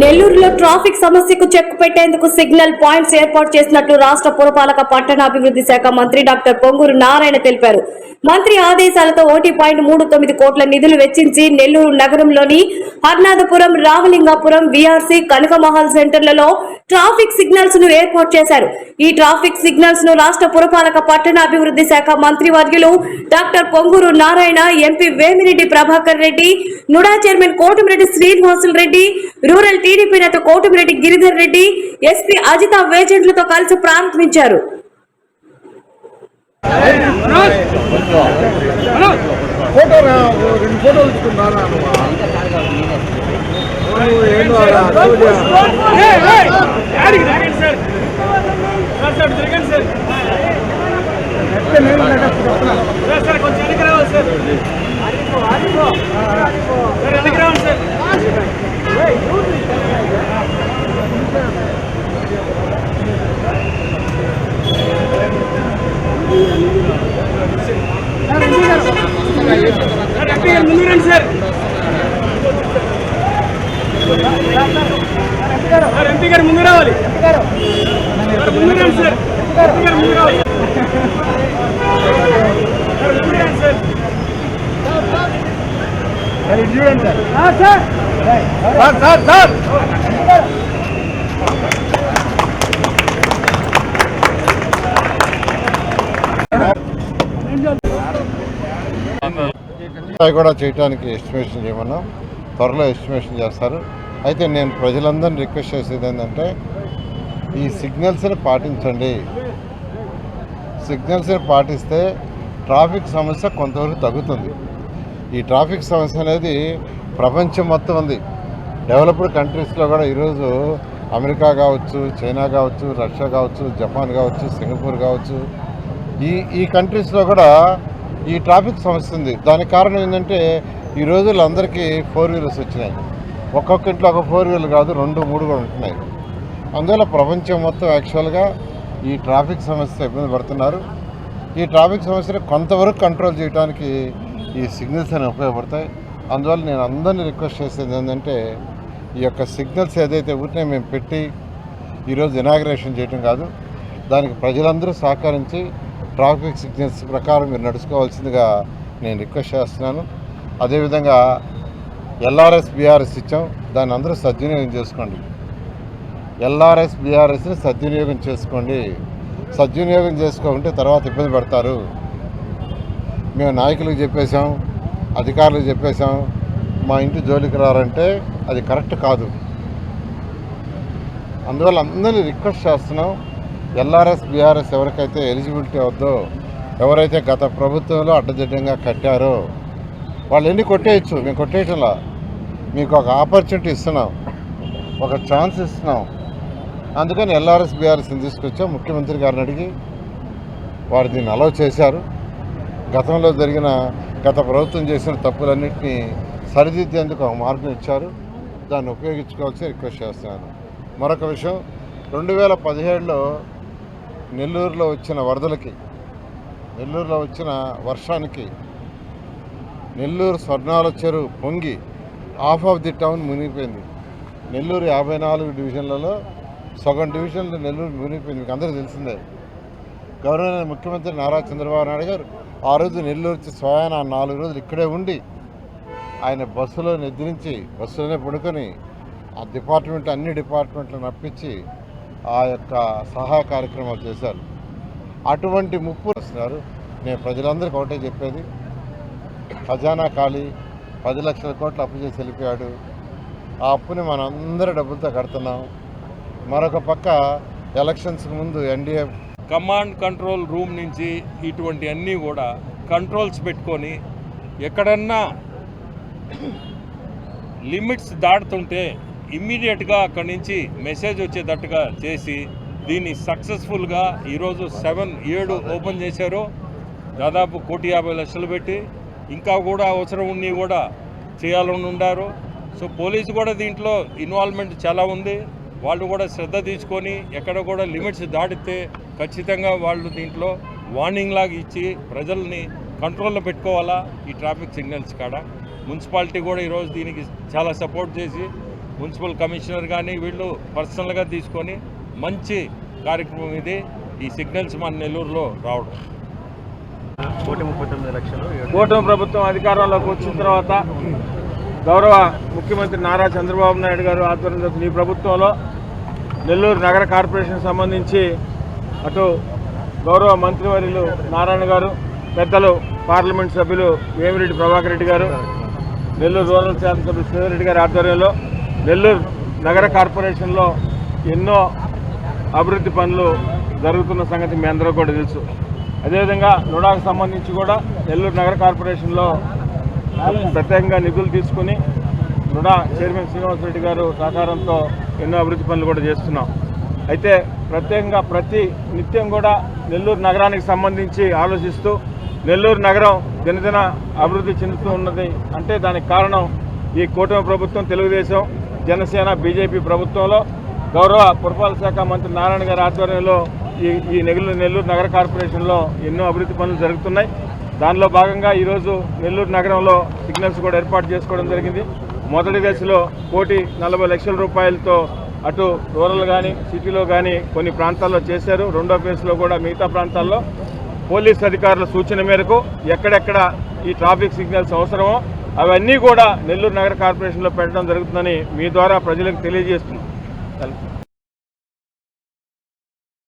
నెల్లూరులో ట్రాఫిక్ సమస్యకు చెక్ పెట్టేందుకు సిగ్నల్ పాయింట్స్ ఏర్పాటు చేసినట్లు రాష్ట్ర పురపాలక పట్టణాభివృద్ధి శాఖ మంత్రి డాక్టర్ పొంగూరు నారాయణ తెలిపారు. మంత్రి ఆదేశాలతో ఒకటి పాయింట్ మూడు తొమ్మిది కోట్ల నిధులు వెచ్చించి నెల్లూరు నగరంలోని హర్నాథపురం రామలింగాపురం విఆర్సీ కనకమహల్ సెంటర్లలో ట్రాఫిక్ సిగ్నల్స్ను ఏర్పాటు చేశారు ఈ ట్రాఫిక్ సిగ్నల్స్ను రాష్ట్ర పురపాలక పట్టణాభివృద్ధి శాఖ మంత్రి వర్యులు doctor Ponguru Narayana MP Vemireddy Prabhakar Reddy NUDA chairman Kotamreddy Srinivasulu Reddy rural TDP నేత కోటమిరెడ్డి గిరిధర్ రెడ్డి ఎస్పీ అజిత వేజెంట్లతో కలిసి ప్రారంభించారు ఫోటో ఎంపీ గారు ముందు రావాలి ముందు రండి సార్ ఎంపీ గారు ముందు రావాలి సార్, ముందు రండి సార్ మరి ఇది చూడండి సార్ ఆ, సార్ సార్ సార్. కూడా చేయడానికి ఎస్టిమేషన్ చేయమన్నాం. త్వరలో ఎస్టిమేషన్ చేస్తారు. అయితే నేను ప్రజలందరినీ రిక్వెస్ట్ చేసేది ఏంటంటే ఈ సిగ్నల్స్ని పాటించండి. సిగ్నల్స్ని పాటిస్తే ట్రాఫిక్ సమస్య కొంతవరకు తగ్గుతుంది. ఈ ట్రాఫిక్ సమస్య అనేది ప్రపంచం మొత్తం ఉంది. డెవలప్డ్ కంట్రీస్లో కూడా ఈరోజు అమెరికా కావచ్చు చైనా కావచ్చు రష్యా కావచ్చు జపాన్ కావచ్చు సింగపూర్ కావచ్చు. ఈ ఈ కంట్రీస్లో కూడా ఈ ట్రాఫిక్ సమస్య ఉంది. దానికి కారణం ఏంటంటే ఈ రోజుల్లో అందరికీ ఫోర్ వీలర్స్ వచ్చినాయి. ఒక్కొక్క ఇంట్లో ఒక ఫోర్ వీలర్ కాదు రెండు మూడు కూడా ఉంటున్నాయి. అందువల్ల ప్రపంచం మొత్తం యాక్చువల్గా ఈ ట్రాఫిక్ సమస్య ఇబ్బంది పడుతున్నారు. ఈ ట్రాఫిక్ సమస్యను కొంతవరకు కంట్రోల్ చేయడానికి ఈ సిగ్నల్స్ అనేవి ఉపయోగపడతాయి. అందువల్ల నేను అందరినీ రిక్వెస్ట్ చేసేది ఏంటంటే ఈ యొక్క సిగ్నల్స్ ఏదైతే ఊరినే మేము పెట్టి ఈరోజు ఇనాగ్రేషన్ చేయటం కాదు. దానికి ప్రజలందరూ సహకరించి ట్రాఫిక్ సిగ్నల్స్ ప్రకారం మీరు నడుచుకోవాల్సిందిగా నేను రిక్వెస్ట్ చేస్తున్నాను. అదేవిధంగా ఎల్ఆర్ఎస్ బీఆర్ఎస్ ఇచ్చాం. దాన్ని అందరూ సద్వినియోగం చేసుకోండి. ఎల్ఆర్ఎస్ బీఆర్ఎస్ని సద్వినియోగం చేసుకోండి. సద్వినియోగం చేసుకోకుంటే తర్వాత ఇబ్బంది పడతారు. మేము నాయకులకు చెప్పేశాం అధికారులకు చెప్పేశాం మా ఇంటి జోలికి రారంటే అది కరెక్ట్ కాదు. అందువల్ల అందరినీ రిక్వెస్ట్ చేస్తున్నాం ఎల్ఆర్ఎస్ బీఆర్ఎస్ ఎవరికైతే ఎలిజిబిలిటీ అవుద్దో ఎవరైతే గత ప్రభుత్వంలో అడ్డదిడ్డంగా కట్టారో వాళ్ళు ఎన్ని కొట్టేయచ్చు? మేము కొట్టేయటంలా. మీకు ఒక ఆపర్చునిటీ ఇస్తున్నాం ఒక ఛాన్స్ ఇస్తున్నాం. అందుకని ఎల్ఆర్ఎస్ బీఆర్ఎస్ని తీసుకొచ్చాం. ముఖ్యమంత్రి గారిని అడిగి వారు దీన్ని అలౌ చేశారు. గతంలో జరిగిన గత ప్రభుత్వం చేసిన తప్పులన్నింటినీ సరిదిద్దేందుకు ఒక మార్గం ఇచ్చారు. దాన్ని ఉపయోగించుకోవాల్సి రిక్వెస్ట్ చేస్తున్నాను. మరొక విషయం రెండు వేల పదిహేడులో నెల్లూరులో వచ్చిన వరదలకి నెల్లూరులో వచ్చిన వర్షానికి నెల్లూరు స్వర్ణాల చెరువు పొంగి హాఫ్ ఆఫ్ ది టౌన్ మునిగిపోయింది. నెల్లూరు యాభై నాలుగు డివిజన్లలో సగం డివిజన్లు నెల్లూరు మునిగిపోయింది. మీకు అందరికీ తెలిసిందే. గవర్నర్ ముఖ్యమంత్రి నారా చంద్రబాబు నాయుడు గారు ఆ రోజు నెల్లూరు వచ్చి స్వయాన నాలుగు రోజులు ఇక్కడే ఉండి ఆయన బస్సులో నిద్రించి బస్సులోనే పడుకొని ఆ డిపార్ట్మెంట్ అన్ని డిపార్ట్మెంట్లను అప్పించి ఆ యొక్క సహాయ కార్యక్రమాలు చేశారు. అటువంటి ముప్పు వస్తున్నారు నేను ప్రజలందరికీ ఒకటే చెప్పేది. ఖజానా ఖాళీ పది లక్షల కోట్లు అప్పు చేసి వెళ్ళిపోయాడు. ఆ అప్పుని మనందరి డబ్బులతో కడుతున్నాం. మరొక పక్క ఎలక్షన్స్కి ముందు ఎన్డీఏ కమాండ్ కంట్రోల్ రూమ్ నుంచి ఇటువంటి అన్నీ కూడా కంట్రోల్స్ పెట్టుకొని ఎక్కడన్నా లిమిట్స్ దాటుతుంటే ఇమ్మీడియట్గా అక్కడి నుంచి మెసేజ్ వచ్చేటట్టుగా చేసి దీన్ని సక్సెస్ఫుల్గా ఈరోజు సెవెన్ ఏడు ఓపెన్ చేశారు. దాదాపు కోటి యాభై లక్షలు పెట్టి ఇంకా కూడా అవసరం ఉన్ని కూడా చేయాలని ఉండారు. సో పోలీసు కూడా దీంట్లో ఇన్వాల్వ్మెంట్ చాలా ఉంది. వాళ్ళు కూడా శ్రద్ధ తీసుకొని ఎక్కడ కూడా లిమిట్స్ దాటితే ఖచ్చితంగా వాళ్ళు దీంట్లో వార్నింగ్ లాగా ఇచ్చి ప్రజల్ని కంట్రోల్లో పెట్టుకోవాలా? ఈ ట్రాఫిక్ సిగ్నల్స్ కాడ. మున్సిపాలిటీ కూడా ఈరోజు దీనికి చాలా సపోర్ట్ చేసి మున్సిపల్ కమిషనర్ కానీ వీళ్ళు పర్సనల్గా తీసుకొని మంచి కార్యక్రమం ఇది. ఈ సిగ్నల్స్ మన నెల్లూరులో రావడం. కూటమి ప్రభుత్వం అధికారంలోకి వచ్చిన తర్వాత గౌరవ ముఖ్యమంత్రి నారా చంద్రబాబు నాయుడు గారు ఆధ్వర్యంలో ఈ ప్రభుత్వంలో నెల్లూరు నగర కార్పొరేషన్ సంబంధించి అటు గౌరవ మంత్రివర్యులు నారాయణ గారు పెద్దలు పార్లమెంట్ సభ్యులు వేమిరెడ్డి ప్రభాకర్ రెడ్డి గారు నెల్లూరు రూరల్ శాసనసభ్యులు శ్రీధరెడ్డి గారి ఆధ్వర్యంలో నెల్లూరు నగర కార్పొరేషన్లో ఎన్నో అభివృద్ధి పనులు జరుగుతున్న సంగతి మీ అందరూ కూడా తెలుసు. అదేవిధంగా నుడాకు సంబంధించి కూడా నెల్లూరు నగర కార్పొరేషన్లో ప్రత్యేకంగా నిధులు తీసుకుని నుడా చైర్మన్ శ్రీనివాసరెడ్డి గారు సహకారంతో ఎన్నో అభివృద్ధి పనులు కూడా చేస్తున్నాం. అయితే ప్రత్యేకంగా ప్రతి నిత్యం కూడా నెల్లూరు నగరానికి సంబంధించి ఆలోచిస్తూ నెల్లూరు నగరం దినదిన అభివృద్ధి చెందుతూ ఉన్నది అంటే దానికి కారణం ఈ కూటమి ప్రభుత్వం తెలుగుదేశం జనసేన బీజేపీ ప్రభుత్వంలో గౌరవ పురపాలక శాఖ మంత్రి నారాయణ గారి ఆధ్వర్యంలో ఈ ఈ నెల్లూరు నెల్లూరు నగర కార్పొరేషన్లో ఎన్నో అభివృద్ధి పనులు జరుగుతున్నాయి. దానిలో భాగంగా ఈరోజు నెల్లూరు నగరంలో సిగ్నల్స్ కూడా ఏర్పాటు చేసుకోవడం జరిగింది. మొదటి దశలో కోటి నలభై లక్షల రూపాయలతో అటు రూరల్ కానీ సిటీలో కానీ కొన్ని ప్రాంతాల్లో చేశారు. రెండో ఫేజ్లో కూడా మిగతా ప్రాంతాల్లో పోలీస్ అధికారుల సూచన మేరకు ఎక్కడెక్కడ ఈ ట్రాఫిక్ సిగ్నల్స్ అవసరమో అవన్నీ కూడా నెల్లూరు నగర కార్పొరేషన్లో పెట్టడం జరుగుతుందని మీ ద్వారా ప్రజలకు తెలియజేస్తున్నాం.